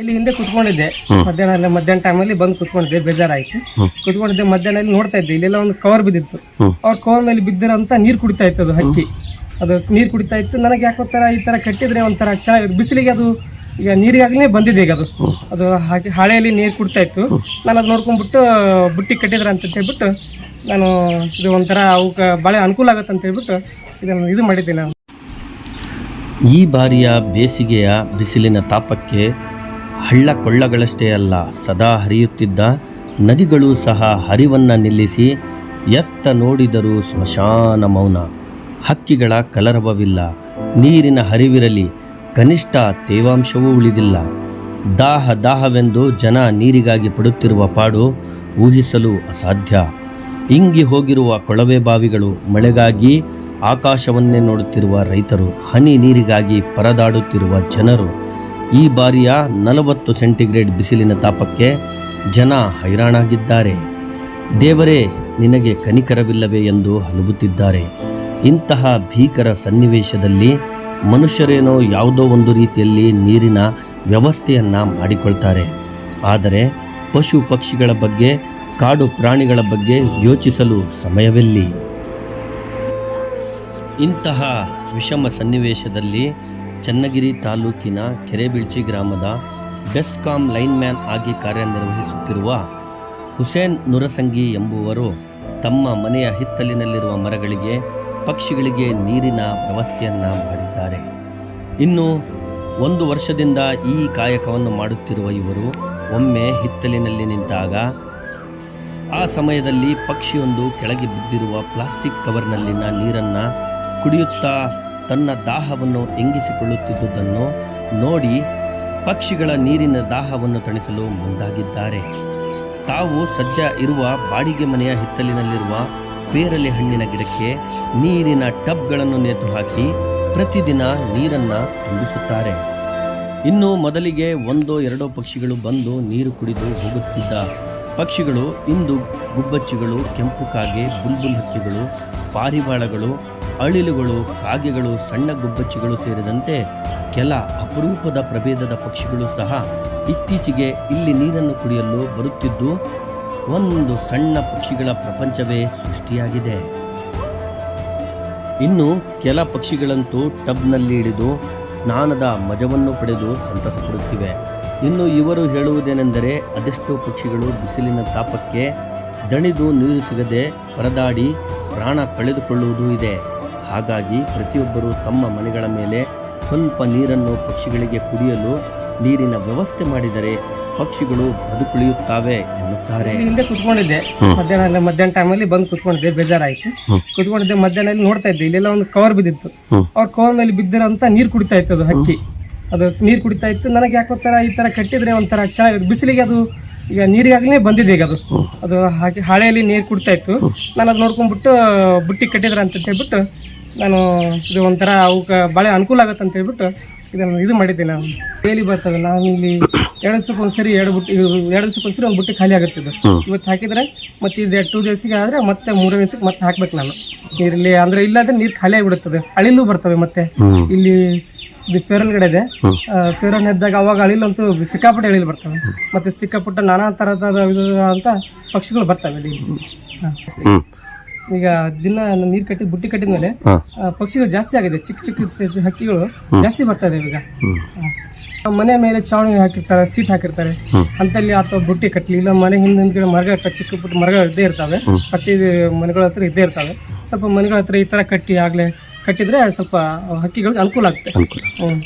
ಇಲ್ಲಿ ಹಿಂದೆ ಕುತ್ಕೊಂಡಿದ್ದೆ. ಮಧ್ಯಾಹ್ನ ಅಲ್ಲೇ ಮಧ್ಯಾಹ್ನ ಟೈಮಲ್ಲಿ ಬಂದು ಕುತ್ಕೊಂಡಿದ್ದೆ ಬೇಜಾರಾಯ್ತು. ಕುತ್ಕೊಂಡಿದ್ದೆ ಮಧ್ಯಾಹ್ನ ಇಲ್ಲಿ ನೋಡ್ತಾ ಇದ್ದೆ ಇಲ್ಲೆಲ್ಲ ಒಂದು ಕವರ್ ಬಿದ್ದಿತ್ತು. ಅವ್ರ ಕವರ್ ಮೇಲೆ ಬಿದ್ದಿರಂತ ನೀರು ಕುಡಿತಾ ಇತ್ತು ಅದು ಹಕ್ಕಿ. ಅದು ನೀರು ಕುಡಿತಾ ಇತ್ತು. ನನಗೆ ಯಾಕೋ ಥರ ಈ ತರ ಕಟ್ಟಿದ್ರೆ ಒಂಥರ ಚೆನ್ನಾಗಿ ಬಿಸಿಲಿಗೆ ಅದು ಈಗ ನೀರಿಗಾಗಲೇ ಬಂದಿದೆ ಈಗ ಅದು. ಅದು ಹಾಕಿ ಹಾಳೆಯಲ್ಲಿ ನೀರು ಕುಡ್ತಾ ಇತ್ತು. ನಾನು ಅದು ನೋಡ್ಕೊಂಡ್ಬಿಟ್ಟು ಬುಟ್ಟಿ ಕಟ್ಟಿದ್ರ ಅಂತ ಹೇಳ್ಬಿಟ್ಟು ನಾನು ಇದು ಒಂಥರ ಅವಕ್ಕೆ ಭಾಳ ಅನುಕೂಲ ಆಗತ್ತೆ ಅಂತ ಹೇಳ್ಬಿಟ್ಟು ಇದನ್ನು ಇದು ಮಾಡಿದ್ದೆ ನಾನು. ಈ ಬಾರಿಯ ಬೇಸಿಗೆಯ ಬಿಸಿಲಿನ ತಾಪಕ್ಕೆ ಹಳ್ಳ ಕೊಳ್ಳಗಳಷ್ಟೇ ಅಲ್ಲ, ಸದಾ ಹರಿಯುತ್ತಿದ್ದ ನದಿಗಳು ಸಹ ಹರಿವನ್ನು ನಿಲ್ಲಿಸಿ ಎತ್ತ ನೋಡಿದರೂ ಸ್ಮಶಾನ ಮೌನ. ಹಕ್ಕಿಗಳ ಕಲರವವಿಲ್ಲ, ನೀರಿನ ಹರಿವಿರಲಿ, ಕನಿಷ್ಠ ತೇವಾಂಶವೂ ಉಳಿದಿಲ್ಲ. ದಾಹ ದಾಹವೆಂದು ಜನ ನೀರಿಗಾಗಿ ಪಡುತ್ತಿರುವ ಪಾಡು ಊಹಿಸಲು ಅಸಾಧ್ಯ. ಇಂಗಿ ಹೋಗಿರುವ ಕೊಳವೆ ಬಾವಿಗಳು ಮಳೆಗಾಗಿ ಆಕಾಶವನ್ನೇ ನೋಡುತ್ತಿರುವ ರೈತರು, ಹನಿ ನೀರಿಗಾಗಿ ಪರದಾಡುತ್ತಿರುವ ಜನರು. ಈ ಬಾರಿಯ ನಲವತ್ತು ಸೆಂಟಿಗ್ರೇಡ್ ಬಿಸಿಲಿನ ತಾಪಕ್ಕೆ ಜನ ಹೈರಾಣಾಗಿದ್ದಾರೆ. ದೇವರೇ, ನಿನಗೆ ಕನಿಕರವಿಲ್ಲವೇ ಎಂದು ಅನುಭುತ್ತಿದ್ದಾರೆ ಇಂತಹ ಭೀಕರ ಸನ್ನಿವೇಶದಲ್ಲಿ ಮನುಷ್ಯರೇನೋ ಯಾವುದೋ ಒಂದು ರೀತಿಯಲ್ಲಿ ನೀರಿನ ವ್ಯವಸ್ಥೆಯನ್ನು ಮಾಡಿಕೊಳ್ತಾರೆ. ಆದರೆ ಪಶು ಪಕ್ಷಿಗಳ ಬಗ್ಗೆ, ಕಾಡು ಪ್ರಾಣಿಗಳ ಬಗ್ಗೆ ಯೋಚಿಸಲು ಸಮಯವೆಲ್ಲಿ. ಇಂತಹ ವಿಷಮ ಸನ್ನಿವೇಶದಲ್ಲಿ ಚನ್ನಗಿರಿ ತಾಲೂಕಿನ ಕೆರೆಬೀಳ್ಚಿ ಗ್ರಾಮದ ಬೆಸ್ಕಾಂ ಲೈನ್ಮ್ಯಾನ್ ಆಗಿ ಕಾರ್ಯನಿರ್ವಹಿಸುತ್ತಿರುವ ಹುಸೇನ್ ನುರಸಂಗಿ ಎಂಬುವರು ತಮ್ಮ ಮನೆಯ ಹಿತ್ತಲಿನಲ್ಲಿರುವ ಮರಗಳಿಗೆ, ಪಕ್ಷಿಗಳಿಗೆ ನೀರಿನ ವ್ಯವಸ್ಥೆಯನ್ನು ಮಾಡಿದ್ದಾರೆ. ಇನ್ನು ಒಂದು ವರ್ಷದಿಂದ ಈ ಕಾಯಕವನ್ನು ಮಾಡುತ್ತಿರುವ ಇವರು ಒಮ್ಮೆ ಹಿತ್ತಲಿನಲ್ಲಿ ನಿಂತಾಗ ಆ ಸಮಯದಲ್ಲಿ ಪಕ್ಷಿಯೊಂದು ಕೆಳಗೆ ಬಿದ್ದಿರುವ ಪ್ಲಾಸ್ಟಿಕ್ ಕವರ್ನಲ್ಲಿನ ನೀರನ್ನು ಕುಡಿಯುತ್ತಾ ತನ್ನ ದಾಹವನ್ನು ಎಂಗಿಸಿಕೊಳ್ಳುತ್ತಿದ್ದುದನ್ನು ನೋಡಿ ಪಕ್ಷಿಗಳ ನೀರಿನ ದಾಹವನ್ನು ತಣಿಸಲು ಮುಂದಾಗಿದ್ದಾರೆ. ತಾವು ಸದ್ಯ ಇರುವ ಬಾಡಿಗೆ ಮನೆಯ ಹಿತ್ತಲಿನಲ್ಲಿರುವ ಪೇರಲೆ ಹಣ್ಣಿನ ಗಿಡಕ್ಕೆ ನೀರಿನ ಟಬ್ಗಳನ್ನು ನೇತು ಹಾಕಿ ಪ್ರತಿದಿನ ನೀರನ್ನು ತುಂಬಿಸುತ್ತಾರೆ. ಇನ್ನು ಮೊದಲಿಗೆ ಒಂದೋ ಎರಡೋ ಪಕ್ಷಿಗಳು ಬಂದು ನೀರು ಕುಡಿದು ಹೋಗುತ್ತಿದ್ದ. ಪಕ್ಷಿಗಳು ಇಂದು ಗುಬ್ಬಚ್ಚಿಗಳು, ಕೆಂಪು ಕಾಗೆ, ಬುಲ್ಬುಲ್ ಹಕ್ಕಿಗಳು, ಪಾರಿವಾಳಗಳು ಅಳಿಲುಗಳು, ಕಾಗೆಗಳು, ಸಣ್ಣ ಗುಬ್ಬಚ್ಚಿಗಳು ಸೇರಿದಂತೆ ಕೆಲ ಅಪರೂಪದ ಪ್ರಭೇದದ ಪಕ್ಷಿಗಳು ಸಹ ಇತ್ತೀಚೆಗೆ ಇಲ್ಲಿ ನೀರನ್ನು ಕುಡಿಯಲು ಬರುತ್ತಿದ್ದು, ಒಂದು ಸಣ್ಣ ಪಕ್ಷಿಗಳ ಪ್ರಪಂಚವೇ ಸೃಷ್ಟಿಯಾಗಿದೆ. ಇನ್ನು ಕೆಲ ಪಕ್ಷಿಗಳಂತೂ ಟಬ್ನಲ್ಲಿ ಇಳಿದು ಸ್ನಾನದ ಮಜವನ್ನು ಪಡೆದು ಸಂತಸ ಪಡುತ್ತಿವೆ ಇನ್ನು ಇವರು ಹೇಳುವುದೇನೆಂದರೆ, ಅದೆಷ್ಟೋ ಪಕ್ಷಿಗಳು ಬಿಸಿಲಿನ ತಾಪಕ್ಕೆ ದಣಿದು ನೀರು ಸಿಗದೆ ಪರದಾಡಿ ಪ್ರಾಣ ಕಳೆದುಕೊಳ್ಳುವುದೂ ಇದೆ. ಹಾಗಾಗಿ ಪ್ರತಿಯೊಬ್ಬರು ತಮ್ಮ ಮನೆಗಳ ಮೇಲೆ ಸ್ವಲ್ಪ ನೀರನ್ನು ಪಕ್ಷಿಗಳಿಗೆ ಕುಡಿಯಲು ನೀರಿನ ವ್ಯವಸ್ಥೆ ಮಾಡಿದರೆ ಪಕ್ಷಿಗಳು ಬದುಕುಳಿಯುತ್ತಾವೆ ಎನ್ನುತ್ತಾರೆ. ಹಿಂದೆ ಕುತ್ಕೊಂಡಿದ್ದೆ. ಮಧ್ಯಾಹ್ನ ಮಧ್ಯಾಹ್ನ ಟೈಮಲ್ಲಿ ಬಂದು ಕುತ್ಕೊಂಡಿದ್ದೆ ಬೇಜಾರಾಯ್ತು. ಕುತ್ಕೊಂಡಿದ್ದೆ ಮಧ್ಯಾಹ್ನ ಇಲ್ಲಿ ನೋಡ್ತಾ ಇದ್ದೆ. ಇಲ್ಲೆಲ್ಲ ಒಂದು ಕವರ್ ಬಿದ್ದಿತ್ತು. ಅವ್ರ ಕವರ್ ಮೇಲೆ ಬಿದ್ದಿರಂತ ನೀರು ಕುಡಿತಾ ಇತ್ತು ಅದು ಹಕ್ಕಿ. ಅದು ನೀರು ಕುಡಿತಾ ಇತ್ತು. ನನಗೆ ಯಾಕೋ ಥರ ಈ ತರ ಕಟ್ಟಿದ್ರೆ ಒಂಥರ ಚೆನ್ನಾಗಿ ಬಿಸಿಲಿಗೆ ಅದು ಈಗ ನೀರಿಗಾಗಲೇ ಬಂದಿದೆ ಈಗ ಅದು. ಅದು ಹಾಕಿ ಹಾಳೆಯಲ್ಲಿ ನೀರು ಕುಡ್ತಾ ಇತ್ತು. ನಾನು ಅದು ನೋಡ್ಕೊಂಡ್ಬಿಟ್ಟು ಬುಟ್ಟಿ ಕಟ್ಟಿದ್ರ ಅಂತ ಹೇಳ್ಬಿಟ್ಟು ನಾನು ಇದು ಒಂಥರ ಅವಕ್ಕೆ ಭಾಳ ಅನುಕೂಲ ಆಗುತ್ತೆ ಅಂತ ಹೇಳ್ಬಿಟ್ಟು ಇದನ್ನು ಇದು ಮಾಡಿದ್ದೆ ನಾನು ಡೈಲಿ ಬರ್ತದೆ. ನಾನು ಇಲ್ಲಿ ಎರಡು ದಿವಸಕ್ಕೆ ಒಂದ್ಸರಿ ಎರಡು ಬುಟ್ಟಿ ಎರಡು ದಿವಸಕ್ಕೆ ಒಂದ್ಸರಿ ಒಂದು ಬುಟ್ಟಿ ಖಾಲಿ ಆಗುತ್ತೆ ಇದು. ಇವತ್ತು ಹಾಕಿದ್ರೆ ಮತ್ತೆ ಇದು ಟೂ ದಿವ್ಸಿಗೆ ಆದ್ರೆ ಮತ್ತೆ ಮೂರನೇ ದಿವಸಕ್ಕೆ ಮತ್ತೆ ಹಾಕ್ಬೇಕು ನಾನು. ನೀರಲ್ಲಿ ಅಂದ್ರೆ ಇಲ್ಲಾಂದ್ರೆ ನೀರು ಖಾಲಿ ಆಗಿಬಿಡುತ್ತದೆ. ಅಳಿಲು ಬರ್ತವೆ ಮತ್ತೆ. ಇಲ್ಲಿ ಇದು ಪೇರಲ್ ಕಡೆ ಇದೆ ಪೇರನ್ ಎದ್ದಾಗ ಅವಾಗ ಅಳಿಲಂತೂ ಸಿಕ್ಕಾಪಟ್ಟೆ ಅಳಿಲು ಬರ್ತವೆ. ಮತ್ತೆ ಸಿಕ್ಕಾಪಟ್ಟೆ ನಾನಾ ಥರದ ಅಂತ ಪಕ್ಷಿಗಳು ಬರ್ತವೆ ಇಲ್ಲಿ ಹಾ. ಈಗ ದಿನ ನೀರ್ ಕಟ್ಟಿದ ಬುಟ್ಟಿ ಕಟ್ಟಿದ ಮೇಲೆ ಪಕ್ಷಿಗಳು ಜಾಸ್ತಿ ಆಗಿದೆ. ಚಿಕ್ಕ ಚಿಕ್ಕ ಸೈಜ್ ಹಕ್ಕಿಗಳು ಜಾಸ್ತಿ ಬರ್ತಾ ಇದೆ ಈಗ. ಆ, ಮನೆ ಮೇಲೆ ಚಾವಣಿ ಹಾಕಿರ್ತಾರೆ ಸೀಟ್ ಹಾಕಿರ್ತಾರೆ. ಅಂತಲ್ಲಿ ಅಥವಾ ಬುಟ್ಟಿ ಕಟ್ಟಲಿ ಇಲ್ಲ ಮನೆ ಹಿಂದೆ ಮರಗಳ ಹತ್ರ ಚಿಕ್ಕ ಪುಟ್ಟ ಮರಗಳು ಇದ್ದೇ ಇರ್ತವೆ. ಪ್ರತಿ ಮನೆಗಳ ಹತ್ರ ಇದ್ದೇ ಇರ್ತಾವೆ. ಸ್ವಲ್ಪ ಮನೆಗಳ ಹತ್ರ ಈ ತರ ಕಟ್ಟಿ ಆಗ್ಲೇ ಕಟ್ಟಿದ್ರೆ ಸ್ವಲ್ಪ ಹಕ್ಕಿಗಳಿಗೆ ಅನುಕೂಲ ಆಗುತ್ತೆ ಹ್ಮ್.